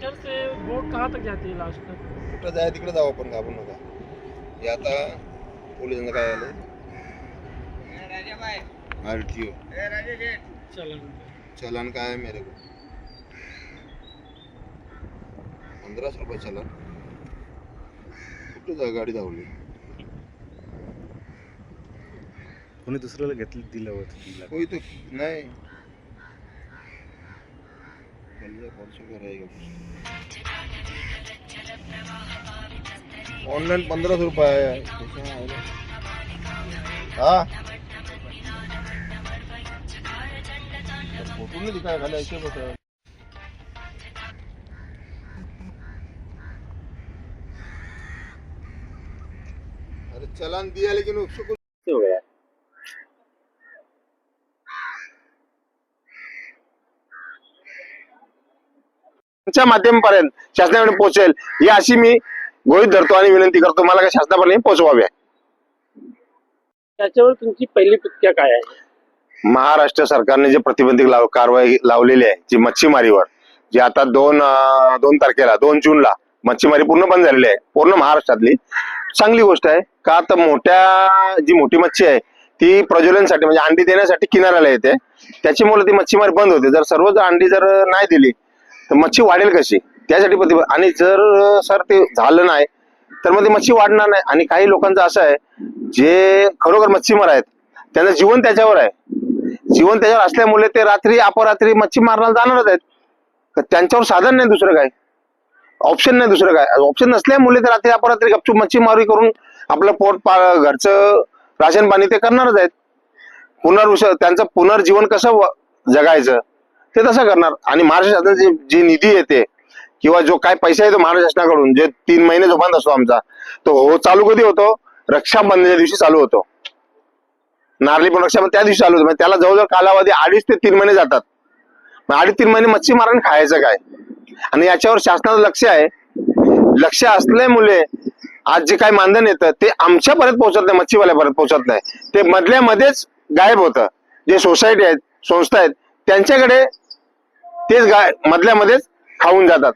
इधर से बोट कहाँ तक जाती है लास्ट तक कुठं जाय तिकडे जाऊ आपण घाबरू नका. हे आता पोलिसांना काय आलं आर टी ओ चलन. चलन काय आहे मेरे को? पंधराशे रुपये चलन. कुठं जा गाडी धावली? कोणी दुसऱ्याला घेतलं दिलं होतं तिला. कोई तो नहीं. ऑनलाइन पंद्रह सौ रुपये आया है? हाँ फोटो नहीं दिखाया खाली ऐसे बताया अरे चलान दिया लेकिन उसको कुछ हो गया च्या माध्यमापर्यंत शासनाकडे पोहोचेल ही अशी मी गृहीत धरतो आणि विनंती करतो. मला काय शासनापर्यंत पोहोचवाव्या त्याच्यावर तुमची पहिली प्रतिक्रिया काय आहे? महाराष्ट्र सरकारने जे प्रतिबंधित लाव कारवाई लावलेली आहे जी मच्छीमारीवर जी आता दोन अं, दोन तारखेला दोन जूनला मच्छीमारी पूर्ण बंद झालेली आहे पूर्ण महाराष्ट्रातली. चांगली गोष्ट आहे का तर मोठ्या जी मोठी मच्छी आहे ती प्रज्वलनसाठी म्हणजे अंडी देण्यासाठी किनाऱ्याला येते. त्याच्यामुळे ती मच्छीमारी बंद होते. जर सर्वच अंडी जर नाही दिली तर मच्छी वाढेल कशी? त्यासाठी प्रतिबंध आणि जर सर ते झालं नाही तर मग ती मच्छी वाढणार नाही. आणि काही लोकांचं असं आहे जे खरोखर मच्छीमार आहेत त्यांचं जीवन त्याच्यावर आहे. जीवन त्याच्यावर असल्यामुळे ते रात्री अपरात्री मच्छी मारण्याला जाणारच आहेत. तर त्यांच्यावर साधन नाही दुसरं काय? ऑप्शन नाही दुसरं काय? ऑप्शन नसल्यामुळे ते रात्री अपरात्री गपचूप मच्छीमारी करून आपलं पोट पा घरचं राशन पाणी ते करणारच आहेत. पुनर्वस त्यांचं पुनर्जीवन कसं जगायचं? ते तसं करणार. आणि महाराष्ट्र शासनाची जी निधी येते किंवा जो काय पैसा येतो महाराष्ट्र शासनाकडून जे तीन महिने जो बंद असतो आमचा तो हो चालू कधी होतो? रक्षाबंधनच्या दिवशी चालू होतो. नारळी पण रक्षाबंधन त्या दिवशी चालू होतो. म्हणजे त्याला जवळजवळ कालावधी अडीच ते तीन महिने जातात. मग अडीच तीन महिने मच्छी खायचं काय? आणि याच्यावर शासनाचं लक्ष आहे. लक्ष असल्यामुळे आज जे काही मानधन येतं ते आमच्यापर्यंत पोहोचत नाही मच्छीवाल्यापर्यंत पोहोचत नाही. ते मधल्यामध्येच गायब होतं. जे सोसायटी आहेत संस्था आहेत त्यांच्याकडे तेच गाय मधल्यामध्येच खाऊन जातात.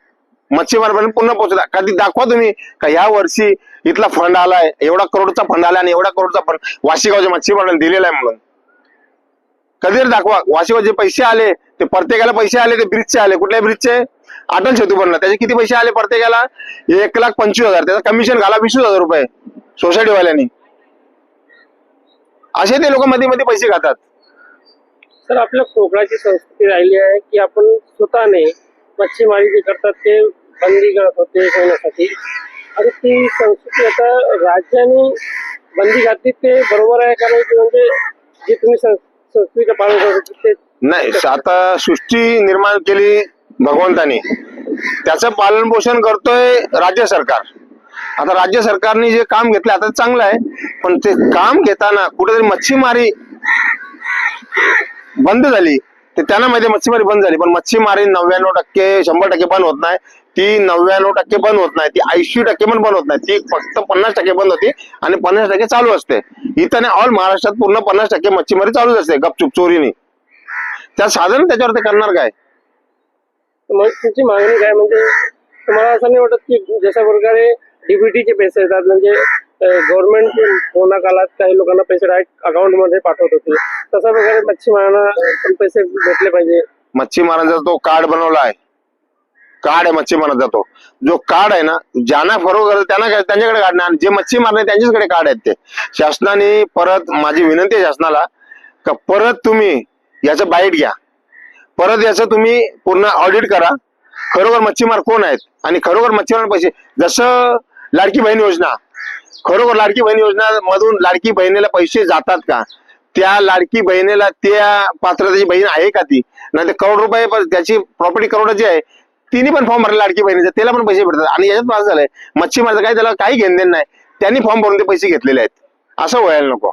मच्छीमारपर्यंत पुन्हा पोहोचला. कधी दाखवा तुम्ही का ह्या वर्षी इथला फंड आलाय एवढा करोडचा फंड आला आणि एवढा करोडचा फंड वाशिगावच्या मच्छीमारांना दिलेला आहे म्हणून. कधी दाखवा. वाशिगाव जे पैसे आले ते प्रत्येकाला पैसे आले ते ब्रिजचे आले. कुठल्या ब्रिजचे? अटल सेतू बनला. त्याचे किती पैसे आले प्रत्येकाला एक लाख पंचवीस हजार. त्याचा कमिशन घाला वीसवीस हजार रुपये सोसायटीवाल्यांनी असे ते लोक मध्ये मध्ये पैसे खातात. सर आपल्या कोकणाची संस्कृती राहिली आहे की आपण स्वतःने मच्छीमारी जे करतात ते बंदी करत होते होण्यासाठी. आणि ती संस्कृती आता राज्याने बंदी घातली ते बरोबर आहे कारण की म्हणजे जे तुम्ही संस्कृतीचं पालन करत होते ते नाही आता सृष्टी निर्माण केली भगवंतानी. त्याचं पालन पोषण करतोय राज्य सरकार. आता राज्य सरकारने जे काम घेतलं आता चांगलं आहे. पण ते काम घेताना कुठेतरी मच्छीमारी बंद झाली. तर त्यांना माहिती मच्छीमारी बंद झाली. पण मच्छीमारी नव्याण्णव टक्के शंभर टक्के बंद होत नाही. ती नव्याण्णव टक्के बंद होत नाही. ती ऐंशी टक्के पण बंद होत नाही. ती फक्त पन्नास टक्के बंद होती आणि पन्नास टक्के चालू असते. इथं ऑल महाराष्ट्रात पूर्ण पन्नास टक्के मच्छीमारी चालूच असते गपचूप चोरीने. त्या साधारण त्याच्यावर ते करणार काय? मग तुमची मागणी काय? म्हणजे तुम्हाला असं नाही वाटत की जशा प्रकारे डीबीटीचे पैसे येतात म्हणजे गव्हर्नमेंट कोरोना काळात काही लोकांना पैसे डायरेक्ट अकाउंटमध्ये पाठवत होते. तशा प्रकारे मच्छीमारांना पण पैसे भेटले पाहिजे. मच्छीमारांचा तो कार्ड बनवला आहे कार्ड आहे मच्छीमारांचा तो. जो कार्ड आहे ना ज्यांना बरोबर त्यांना त्यांच्याकडे कार्ड नाही. आणि जे मच्छीमार नाही त्यांच्याचकडे कार्ड आहेत ते. शासनाने परत माझी विनंती आहे शासनाला का परत तुम्ही याचं बाईट घ्या. परत याचं तुम्ही पूर्ण ऑडिट करा. खरोखर मच्छीमार कोण आहेत? आणि खरोखर मच्छीमार पैसे जसं लाडकी बहीण योजना खरोखर लाडकी बहीण योजना मधून लाडकी बहिणीला पैसे जातात का? त्या लाडकी बहिणीला त्या पात्रतेची बहीण आहे का ती? नाही करोड रुपये पण त्याची प्रॉपर्टी करोडाची आहे. तिने पण फॉर्म भरला लाडकी बहिणीचा त्याला पण पैसे भेटतात. आणि याच्यात पास झालंय मच्छीमारचं काय त्याला काही घेणं देणं नाही. त्यांनी फॉर्म भरून ते पैसे घेतलेले आहेत. असं व्हायला नको.